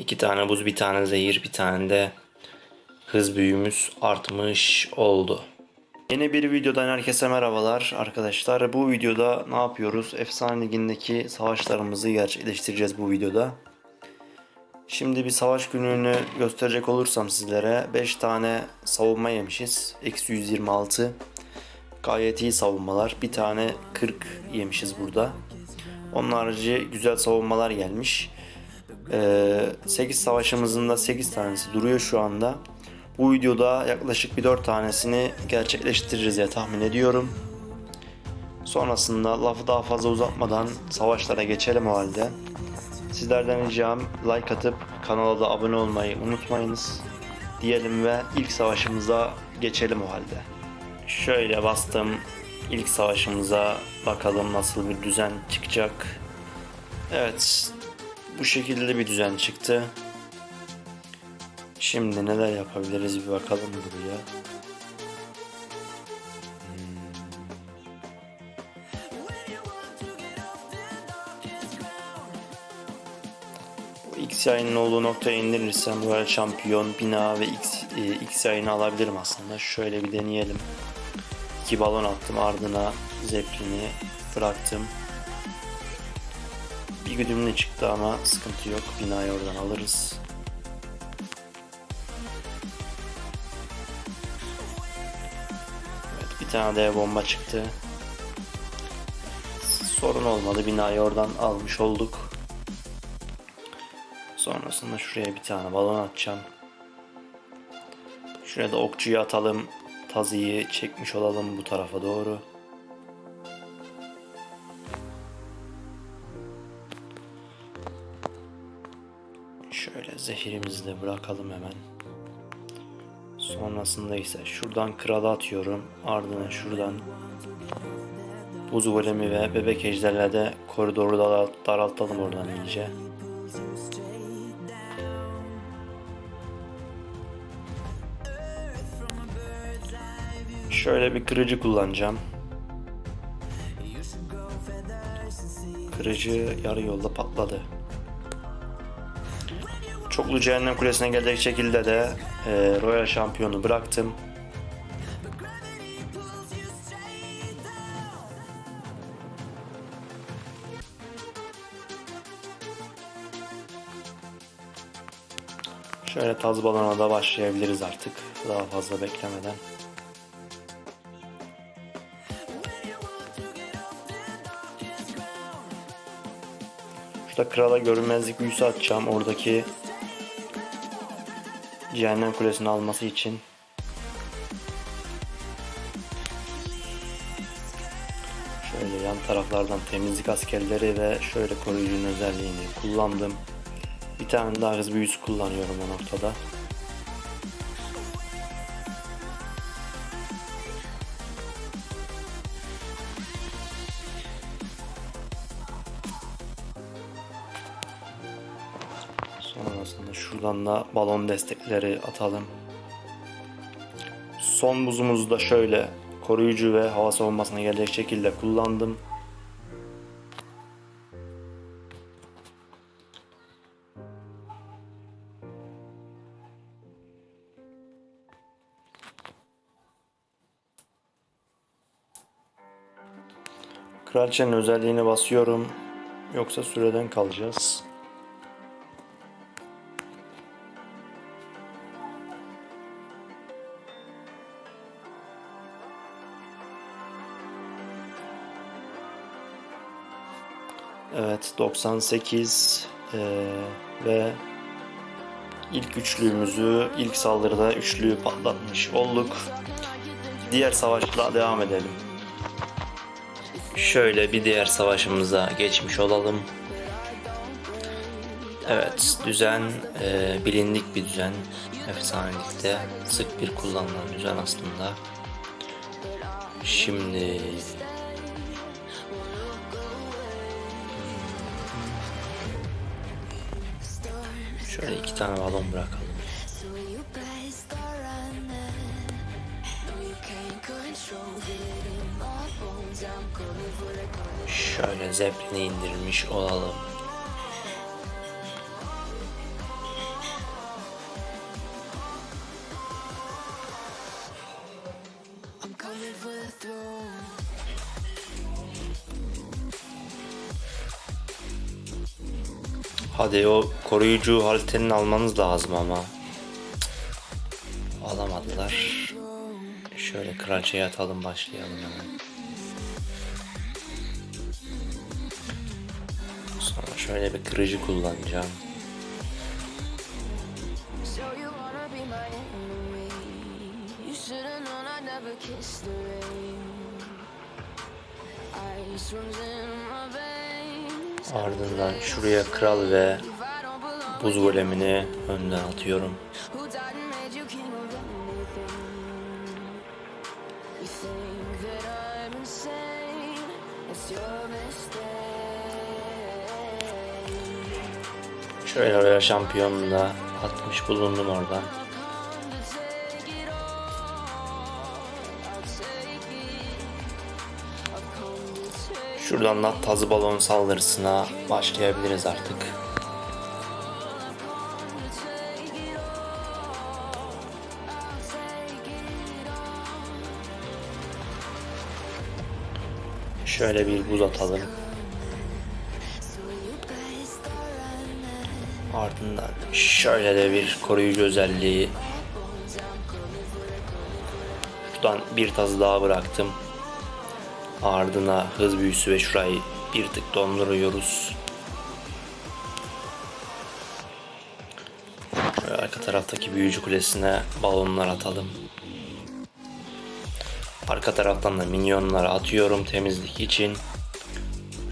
İki tane buz, bir tane zehir, bir tane de hız büyümüz artmış oldu. Yeni bir videodan herkese merhabalar arkadaşlar. Bu videoda ne yapıyoruz? Efsane Ligi'ndeki savaşlarımızı gerçekleştireceğiz bu videoda. Şimdi bir savaş günlüğünü gösterecek olursam sizlere 5 tane savunma yemişiz. Eksi 126. Gayet iyi savunmalar. Bir tane 40 yemişiz burada. Onun harici güzel savunmalar gelmiş. 8 savaşımızın da 8 tanesi duruyor şu anda. Bu videoda yaklaşık bir 4 tanesini gerçekleştiririz diye tahmin ediyorum. Sonrasında lafı daha fazla uzatmadan savaşlara geçelim o halde. Sizlerden ricam like atıp kanala da abone olmayı unutmayınız. Diyelim ve ilk savaşımıza geçelim o halde. Şöyle bastım ilk savaşımıza bakalım nasıl bir düzen çıkacak. Evet bu şekilde bir düzen çıktı. Şimdi neler yapabiliriz bir bakalım buraya. Bu X yayının olduğu noktaya indirirsem Royal Şampiyon, bina ve X, e, X yayını alabilirim aslında. Şöyle bir deneyelim. İki balon attım ardına Zeppelin'i bıraktım. Bir güdümlü çıktı ama sıkıntı yok. Binayı oradan alırız. Evet, bir tane de bomba çıktı. Sorun olmadı. Binayı oradan almış olduk. Sonrasında şuraya bir tane balon atacağım. Şuraya da okçuyu atalım. Tazıyı çekmiş olalım bu tarafa doğru. Şöyle zehirimizi de bırakalım hemen. Sonrasında ise şuradan krala atıyorum. Ardından şuradan buz golemi ve bebek ejderle de koridoru da daraltalım oradan iyice. Şöyle bir kırıcı kullanacağım. Kırıcı yarı yolda patladı. Çoklu Cehennem Kulesi'ne gelecek şekilde de e, Royal Şampiyonu bıraktım. Şöyle taz balona da başlayabiliriz artık. Daha fazla beklemeden. Şurada krala görünmezlik büyüsü atacağım. Oradaki Cehennem Kulesi'ni alması için. Şöyle yan taraflardan temizlik askerleri ve şöyle koruyucunun özelliğini kullandım. Bir tane daha hız büyüsü kullanıyorum o noktada. Da balon destekleri atalım. Son buzumuzu da şöyle koruyucu ve hava savunmasına gelecek şekilde kullandım. Kraliçenin özelliğini basıyorum. Yoksa süreden kalacağız. Evet 98 eee, ve ilk üçlüğümüzü ilk saldırıda üçlüyü patlatmış olduk. Diğer savaşla devam edelim. Şöyle bir diğer savaşımıza geçmiş olalım. Evet düzen eee, bilindik bir düzen. Efsanelikte sık bir kullanılan düzen aslında. Şimdi Şöyle iki tane balon bırakalım. So you best are Hadi o koruyucu halterini almanız lazım ama. Alamadılar. Şöyle kraliçeye atalım başlayalım hemen. Sonra şöyle bir kırıcı kullanacağım. Ice runs in my veins. Ardından şuraya kral ve buz golemini önden atıyorum. Şöyle oraya şampiyonunu da atmış bulundum oradan. Şuradan da tazı balon saldırısına başlayabiliriz artık. Şöyle bir buz atalım. Ardından şöyle de bir koruyucu özelliği. Şuradan bir tazı daha bıraktım. Ardına hız büyüsü ve şurayı bir tık donduruyoruz. Şöyle arka taraftaki büyücü kulesine balonlar atalım. Arka taraftan da minyonları atıyorum temizlik için.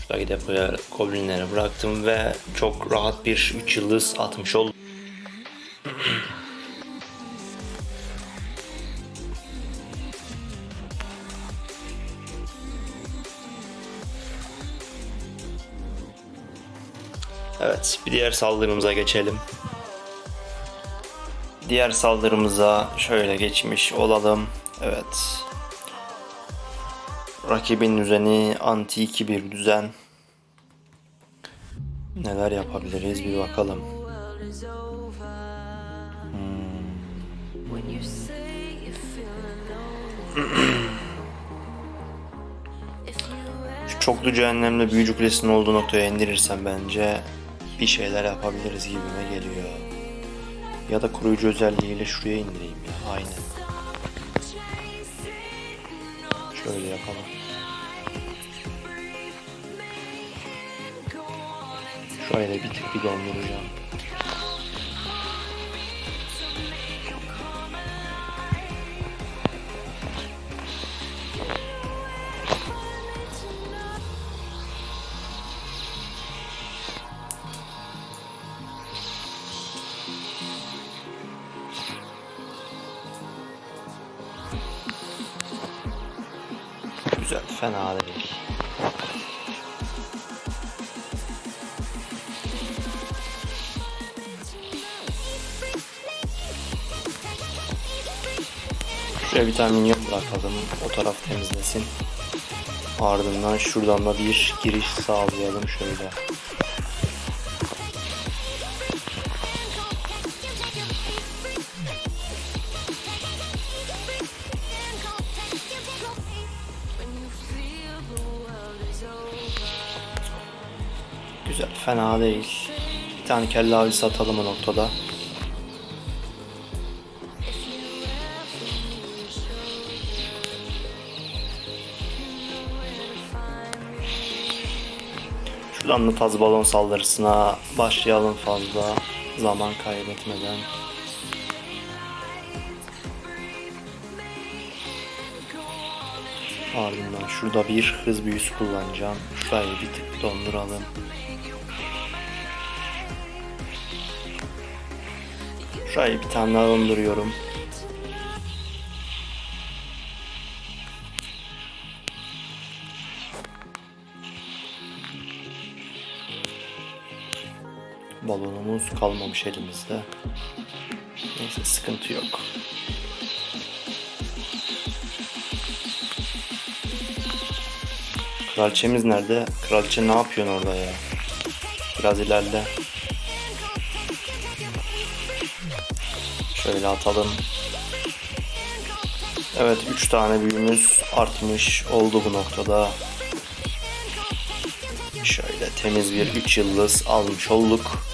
Şuradaki depoya goblinleri bıraktım ve çok rahat bir 3 yıldız atmış oldum. Evet, bir diğer saldırımıza geçelim. Diğer saldırımıza şöyle geçmiş olalım. Evet. Rakibin düzeni anti bir düzen. Neler yapabiliriz bir bakalım. Şu çoklu cehennemle büyücü kulesinin olduğu noktaya indirirsem bence bir şeyler yapabiliriz gibime geliyor. Ya da koruyucu özelliğiyle şuraya indireyim ya aynen. Şöyle yapalım. Şöyle bir tık bir donduracağım. Güzel, fena değil. Şuraya bir tane minyon bırakalım. O taraf temizlesin. Ardından şuradan da bir giriş sağlayalım şöyle. Fena değil. Bir tane kelle avcısı atalım o noktada. Şuradan da taz balon saldırısına başlayalım fazla zaman kaybetmeden. Ardından şurada bir hız büyüsü kullanacağım. Şurayı bir tık donduralım. Şurayı bir tane daha donduruyorum. Balonumuz kalmamış elimizde. Neyse sıkıntı yok. Kraliçemiz nerede? Kraliçe ne yapıyorsun orada ya? Biraz ilerle. Şöyle atalım. Evet 3 tane büyümüz artmış oldu bu noktada. Şöyle temiz bir 3 yıldız almış olduk.